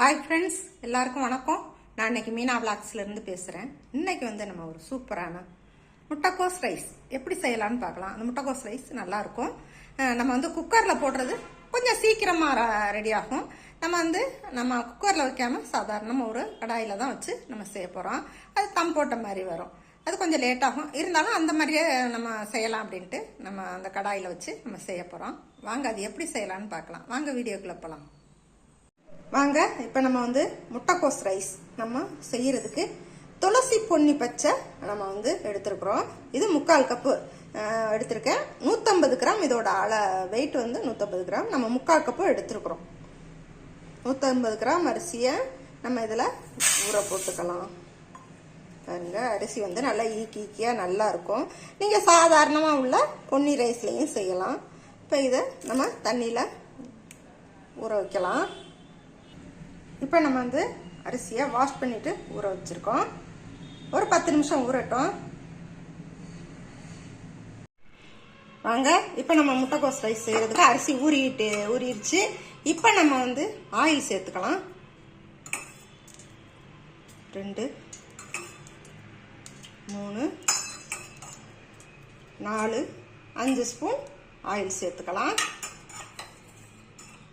Hi friends எல்லாருக்கும் வணக்கம். நான் இன்னைக்கு மீனா விளாக்ஸ்லேருந்து பேசுகிறேன் இன்னைக்கு வந்து நம்ம ஒரு சூப்பரான முட்டைக்கோஸ் ரைஸ் எப்படி செய்யலாம்னு பார்க்கலாம். அந்த முட்டைக்கோஸ் ரைஸ் நல்லாயிருக்கும். நம்ம வந்து குக்கரில் போடுறது கொஞ்சம் சீக்கிரமாக ரெடி ஆகும். நம்ம வந்து நம்ம குக்கரில் வைக்காமல் சாதாரணமாக ஒரு கடாயில் தான் வச்சு நம்ம செய்ய போகிறோம் அது தம் போட்ட மாதிரி வரும். அது கொஞ்சம் லேட்டாகும் இருந்தாலும் அந்த மாதிரியே நம்ம செய்யலாம் அப்படின்ட்டு நம்ம அந்த கடாயில் வச்சு நம்ம செய்ய போகிறோம் வாங்க அது எப்படி செய்யலாம்னு பார்க்கலாம். வாங்க வீடியோக்குள்ளே போகலாம் வாங்க இப்போ நம்ம வந்து முட்டைக்கோஸ் ரைஸ் நம்ம செய்யறதுக்கு துளசி பொன்னி பச்சை நம்ம வந்து எடுத்துருக்குறோம். இது முக்கால் கப்பு எடுத்திருக்கேன். நூற்றம்பது கிராம் இதோட அள வெயிட் வந்து நூற்றம்பது கிராம். நம்ம முக்கால் கப்பு எடுத்துருக்குறோம். நூற்றம்பது கிராம் அரிசியை நம்ம இதில் ஊற போட்டுக்கலாம். பாருங்க அரிசி வந்து நல்லா ஈக்கி ஈக்கியாக நல்லா இருக்கும். நீங்கள் சாதாரணமாக உள்ள பொன்னி ரைஸ்லையும் செய்யலாம். இப்போ இதை நம்ம தண்ணியில் ஊற வைக்கலாம். இப்போ நம்ம வந்து அரிசியை வாஷ் பண்ணிட்டு ஊற வச்சிருக்கோம். ஒரு பத்து நிமிஷம் ஊறட்டும். வாங்க இப்போ நம்ம முட்டைக்கோஸ் ரைஸ் செய்கிறதுக்கு அரிசி ஊறிட்டு ஊறிடுச்சு இப்போ நம்ம வந்து ஆயில் சேர்த்துக்கலாம். ரெண்டு மூணு நாலு அஞ்சு ஸ்பூன் ஆயில் சேர்த்துக்கலாம்.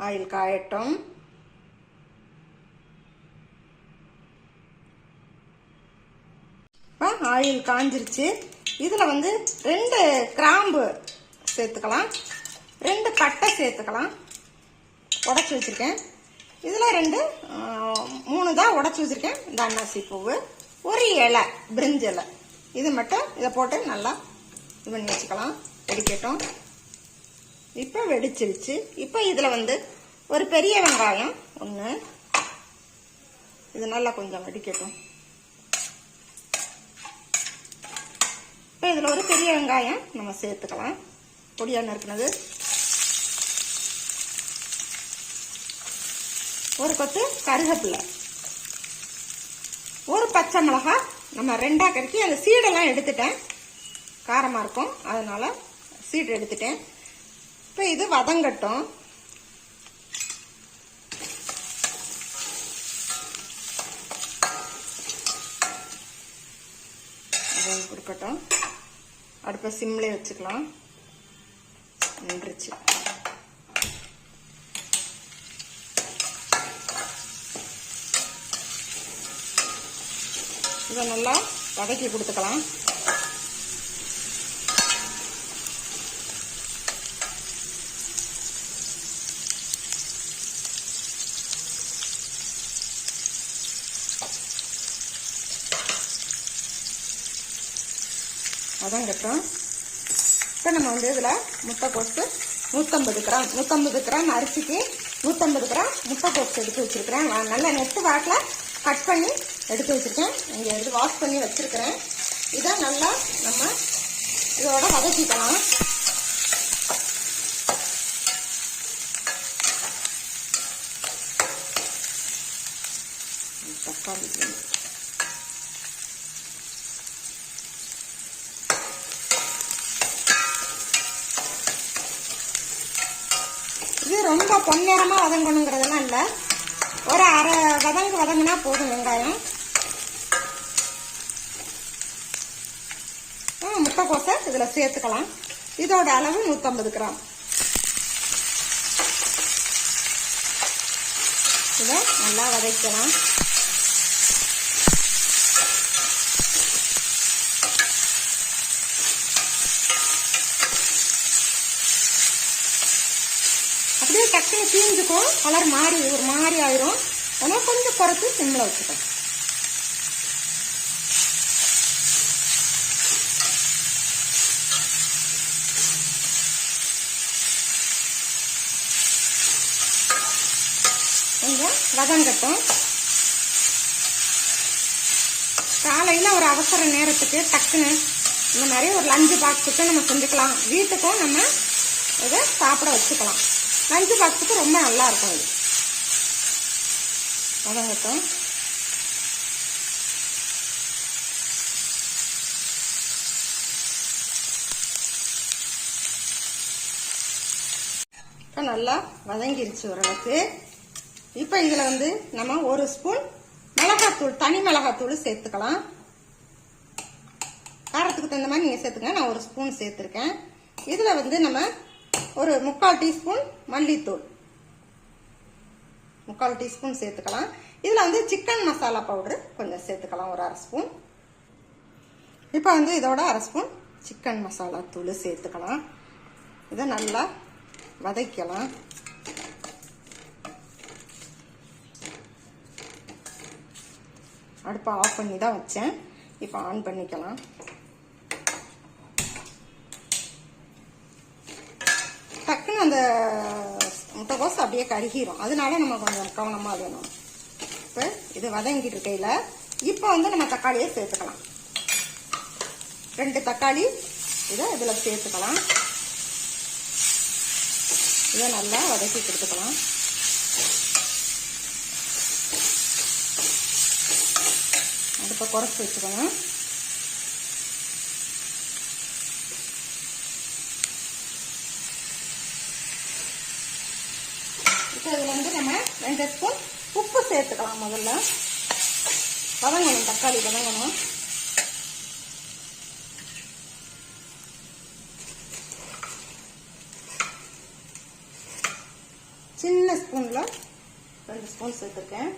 ஆயில் காயட்டும் இப்போ ஆயில் காஞ்சிருச்சு. இதில் வந்து ரெண்டு கிராம்பு சேர்த்துக்கலாம். ரெண்டு பட்டை சேர்த்துக்கலாம். உடச்சி வச்சுருக்கேன். இதில் ரெண்டு மூணு தான் உடச்சி வச்சுருக்கேன். இந்த அன்னாசி பூவு. ஒரு இலை பிரிஞ்சு இலை. இது மட்டும் இதை போட்டு நல்லா இது பண்ணி வச்சுக்கலாம். வெடிக்கட்டும். இப்போ வெடிச்சிருச்சு. இப்போ இதில் வந்து ஒரு பெரிய வெங்காயம் ஒன்று இது நல்லா கொஞ்சம் வெடிக்கட்டும். இப்போ இதில் ஒரு பெரிய வெங்காயம் நம்ம சேர்த்துக்கலாம். பொடியாக நறுக்குனது. ஒரு கொத்து கருவேப்பிலை ஒரு பச்சை மிளகாய் நம்ம ரெண்டாக கறிக்கி அந்த சீடெல்லாம் எடுத்துட்டேன். காரமாக இருக்கும் அதனால் சீடு எடுத்துட்டேன். இப்போ இது வதங்கட்டும். கொடுக்கட்டும். அடுப்பை சிம்லே வச்சுக்கலாம். நின்றுச்சு. இதை நல்லா வதக்கி கொடுத்துக்கலாம். வதங்கட்டும் இப்போ நம்ம வந்து இதில் முட்டைக்கோசு நூற்றம்பது கிராம் நூற்றம்பது கிராம் அரிசிக்கு நூற்றம்பது கிராம் முட்டைக்கோசு எடுத்து வச்சுருக்கிறேன். நல்லா நெட்டு வாட்டில் கட் பண்ணி எடுத்து வச்சுருக்கேன். இங்கே வந்து வாஷ் பண்ணி வச்சுருக்கிறேன். இதை நல்லா நம்ம இதோட வதக்கிக்கலாம். தக்காளி இது ரொம்ப பொன்னிறமா வதங்கணுங்கிறதுலாம் இல்லை. ஒரு அரை வதங்கு வதங்கினா போதும் வெங்காயம். முட்டைக்கோசை இதில் சேர்த்துக்கலாம். இதோட அளவு நூற்றம்பது கிராம். இதை நல்லா வதக்கலாம். டக்குனு தீஞ்சுக்கும் கலர் மாறி ஒரு மாறி ஆயிரும். அதனால் கொஞ்சம் குறைச்சி சிம்மில் வச்சுக்கோ கொஞ்சம் வதங்கட்டும் காலையில் ஒரு அவசர நேரத்துக்கு டக்குன்னு இந்த மாதிரி ஒரு லஞ்சு பாக்ஸுக்கு நம்ம செஞ்சுக்கலாம். வீட்டுக்கும் நம்ம இதை சாப்பிட வச்சுக்கலாம். லஞ்சு பாக்ஸுக்கு ரொம்ப நல்லா இருக்கும் இது. வதங்கட்டும் இப்போ நல்லா வதங்கிருச்சு ஓரளவுக்கு. இப்போ இதில் வந்து நம்ம ஒரு ஸ்பூன் மிளகாத்தூள் தனி மிளகாத்தூள் சேர்த்துக்கலாம். காரத்துக்கு தகுந்த மாதிரி நீங்கள் சேர்த்துக்கங்க. நான் ஒரு ஸ்பூன் சேர்த்துருக்கேன். இதில் வந்து நம்ம ஒரு முக்கால் டீஸ்பூன் மல்லித்தூள். முக்கால் டீஸ்பூன் சேர்த்துக்கலாம். இதில் வந்து சிக்கன் மசாலா பவுடர் கொஞ்சம் சேர்த்துக்கலாம் ஒரு அரை ஸ்பூன். இப்போ வந்து இதோட அரை ஸ்பூன் சிக்கன் மசாலா தூள் சேர்த்துக்கலாம். இதை நல்லா வதக்கலாம். அடுப்பை ஆஃப் பண்ணி தான் வச்சேன். இப்போ ஆன் பண்ணிக்கலாம் டக்குன்னு அந்த முட்டைக்கோஸ் அப்படியே கருகிரும். அதனால நம்ம கொஞ்சம் கவனமாக வேணும். இப்போ இது வதங்கிட்டு இருக்கையில் இப்போ வந்து நம்ம தக்காளியை சேர்த்துக்கலாம். ரெண்டு தக்காளி இதை இதில் சேர்த்துக்கலாம். இதை நல்லா வதக்கி கொடுத்துக்கலாம். அடுப்பை குறைச்சி வச்சுக்கணும் இப்போ இதில் வந்து நம்ம ரெண்டு ஸ்பூன் உப்பு சேர்த்துக்கலாம் முதல்ல. வதங்கணும் தக்காளி வதங்கணும். சின்ன ஸ்பூனில் ரெண்டு ஸ்பூன் சேர்த்துருக்கேன்.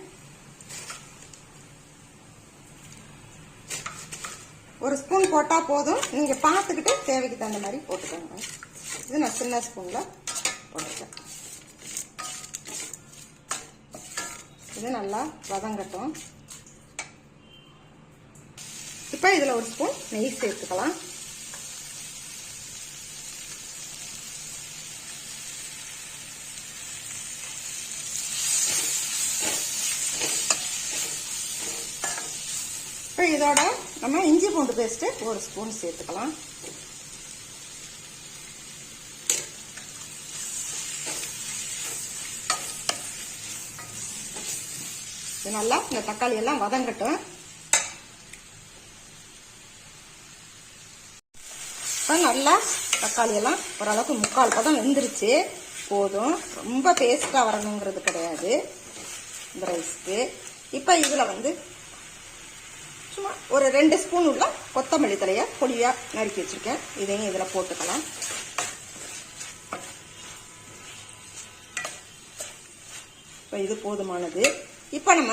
ஒரு ஸ்பூன் போட்டால் போதும். நீங்கள் பார்த்துக்கிட்டு தேவைக்கு தகுந்த மாதிரி போட்டுக்கோங்க. இது நான் சின்ன ஸ்பூனில் இது நல்லா வதங்கட்டும். இப்போ இதில் ஒரு ஸ்பூன் நெய் சேர்த்துக்கலாம். இப்போ இதோட நம்ம இஞ்சி பூண்டு பேஸ்ட்டு ஒரு ஸ்பூன் சேர்த்துக்கலாம். இது நல்லா இந்த தக்காளி எல்லாம் வதங்கட்டும். இப்போ நல்லா தக்காளி எல்லாம் ஓரளவுக்கு முக்கால் பதம் வெந்துருச்சு. போதும். ரொம்ப பேஸ்ட்டாக வரணுங்கிறது கிடையாது. இந்த ரைஸ்க்கு இப்போ இதில் வந்து சும்மா ஒரு ரெண்டு ஸ்பூன் உள்ள கொத்தமல்லி தலையை பொடியாக நறுக்கி வச்சுருக்கேன். இதையும் இதில் போட்டுக்கலாம். இப்போ இது போதுமானது. இப்போ நம்ம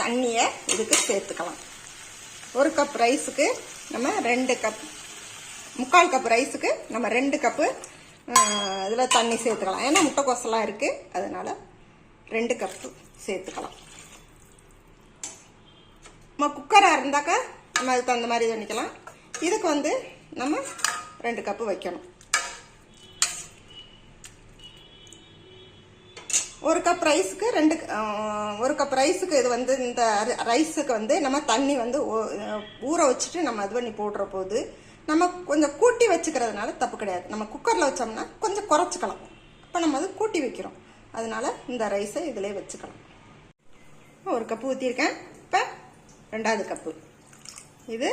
தண்ணியை இதுக்கு சேர்த்துக்கலாம். ஒரு கப் ரைஸுக்கு நம்ம ரெண்டு கப் முக்கால் கப் ரைஸுக்கு நம்ம ரெண்டு கப்பு இதில் தண்ணி சேர்த்துக்கலாம். ஏன்னா முட்டைக்கோசெல்லாம் இருக்குது அதனால் ரெண்டு கப்பு சேர்த்துக்கலாம். நம்ம குக்கராக இருந்தாக்கா நம்ம அதுக்கு தகுந்த மாதிரி பண்ணிக்கலாம். இதுக்கு வந்து நம்ம ரெண்டு கப்பு வைக்கணும். ஒரு கப் ரைஸுக்கு ரெண்டு ஒரு கப் ரைஸுக்கு இது வந்து இந்த ரைஸுக்கு வந்து நம்ம தண்ணி வந்து ஊற வச்சுட்டு நம்ம இது பண்ணி போடுற போது நம்ம கொஞ்சம் கூட்டி வச்சுக்கிறதுனால தப்பு கிடையாது. நம்ம குக்கரில் வச்சோம்னா கொஞ்சம் குறைச்சிக்கலாம். இப்போ நம்ம அது கூட்டி வைக்கிறோம். அதனால இந்த ரைஸை இதிலே வச்சுக்கலாம். ஒரு கப்பு ஊற்றிருக்கேன் இப்போ ரெண்டாவது கப்பு இது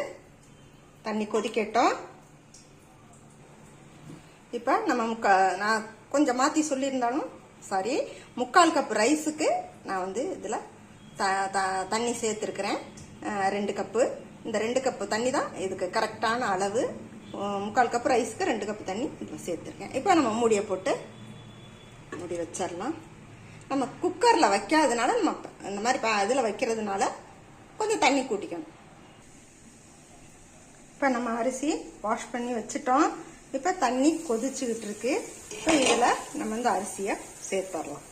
தண்ணி கொதிக்கட்டும். இப்போ நம்ம முக்க நான் கொஞ்சம் மாற்றி சொல்லியிருந்தாலும் சாரி முக்கால் கப் ரைஸுக்கு நான் வந்து இதில் த த- தண்ணி சேர்த்துருக்குறேன். ரெண்டு கப்பு இந்த ரெண்டு கப்பு தண்ணி தான் இதுக்கு கரெக்டான அளவு. முக்கால் கப் ரைஸுக்கு ரெண்டு கப்பு தண்ணி இதில் சேர்த்துருக்கேன். இப்போ நம்ம மூடியை போட்டு மூடி வச்சிடலாம். நம்ம குக்கரில் வைக்காதனால நம்ம இந்த மாதிரி இதில் வைக்கிறதுனால கொஞ்சம் தண்ணி கூட்டிக்கணும். இப்போ நம்ம அரிசி வாஷ் பண்ணி வச்சுட்டோம். இப்போ தண்ணி கொதிச்சுக்கிட்டு இருக்கு. இப்போ இதில் நம்ம இந்த அரிசியை சேர்த்துடலாம்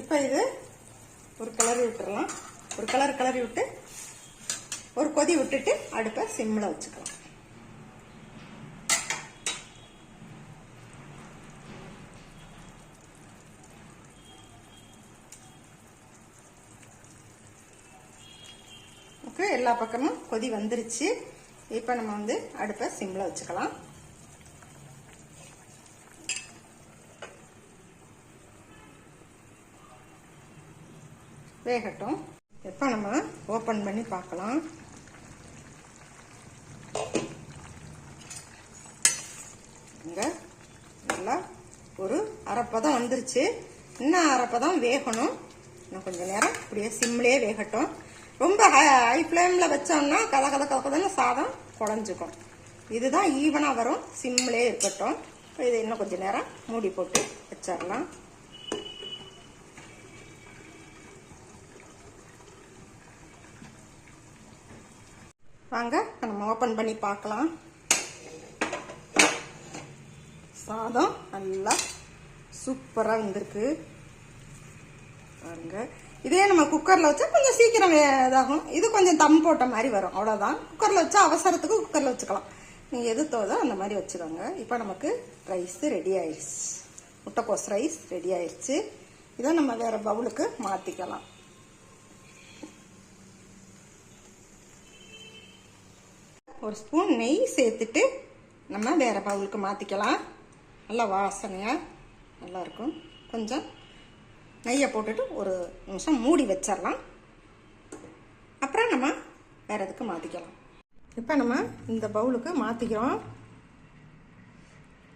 இப்போ இது ஒரு கிளறி விட்டுறலாம். ஒரு கலர் கிளறி விட்டு ஒரு கொதி விட்டுட்டு அடுப்பை சிம்மில் வச்சுக்கலாம். நமக்கு எல்லா பக்கமும் கொதி வந்துருச்சு. இப்போ நம்ம வந்து அடுப்பை சிம்மில் வச்சுக்கலாம். வேகட்டும். இப்போ நம்ம ஓப்பன் பண்ணி பார்க்கலாம். இங்கே நல்லா ஒரு அரைப்பதம் வந்துருச்சு. இன்னும் அரைப்பதம் வேகணும். இன்னும் கொஞ்சம் நேரம் இப்படியே சிம்லேயே வேகட்டும். ரொம்ப ஹை ஃப்ளேமில் வச்சோம்னா கத கத கத கதன்னு சாதம் குழஞ்சிக்கும் இதுதான் ஈவனாக வரும். சிம்லேயே இருக்கட்டும். இது இன்னும் கொஞ்சம் நேரம் மூடி போட்டு வச்சிடலாம். வாங்க நம்ம ஓப்பன் பண்ணி பார்க்கலாம். சாதம் நல்லா சூப்பராக வந்திருக்கு. பாருங்கள் இதே நம்ம குக்கரில் வச்சா கொஞ்சம் சீக்கிரம் இதாகும். இது கொஞ்சம் தம் போட்ட மாதிரி வரும். அவ்வளோதான் குக்கரில் வச்சா அவசரத்துக்கு குக்கரில் வச்சுக்கலாம். நீங்கள் எது தோதோ அந்த மாதிரி வச்சுக்கோங்க. இப்போ நமக்கு ரைஸு ரெடி ஆயிடுச்சு. முட்டைக்கோஸ் ரைஸ் ரெடி ஆயிடுச்சு. இதை நம்ம வேறு பவுலுக்கு மாற்றிக்கலாம் ஒரு ஸ்பூன் நெய் சேர்த்துட்டு நம்ம வேறு பவுலுக்கு மாற்றிக்கலாம் நல்லா வாசனையாக நல்லாயிருக்கும் கொஞ்சம் நெய்யை போட்டுட்டு ஒரு நிமிஷம் மூடி வச்சிடலாம். அப்புறம் நம்ம வேற எதுக்கு மாற்றிக்கலாம் இப்போ நம்ம இந்த பவுலுக்கு மாற்றிக்கிறோம்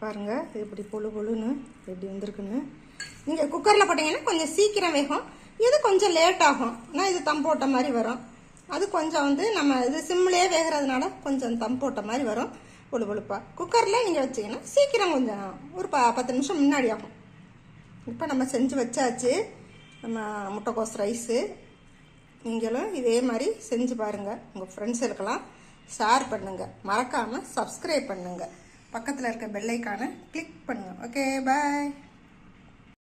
பாருங்கள் இப்படி புழு புழுன்னு எப்படி வந்திருக்குன்னு. நீங்கள் குக்கரில் போட்டிங்கன்னா கொஞ்சம் சீக்கிரம் வேகும். இது கொஞ்சம் லேட் ஆகும். நான் இது தம் போட்ட மாதிரி வரும். அது கொஞ்சம் வந்து நம்ம இது சிம்லேயே வேகிறதுனால கொஞ்சம் தம் போட்ட மாதிரி வரும். புழு புழுப்பாக குக்கரில் நீங்கள் வச்சீங்கன்னா சீக்கிரம் கொஞ்சம் ஒரு ப பத்து நிமிஷம் முன்னாடி ஆகும். இப்போ நம்ம செஞ்சு வச்சாச்சு. நம்ம முட்டைக்கோஸ் ரைஸு. நீங்களும் இதே மாதிரி செஞ்சு பாருங்கள் உங்கள் ஃப்ரெண்ட்ஸுக்கெல்லாம் ஷேர் பண்ணுங்கள் மறக்காமல் சப்ஸ்கிரைப் பண்ணுங்கள் பக்கத்தில் இருக்க பெல்லைக்கான கிளிக் பண்ணுங்கள் ஓகே பாய்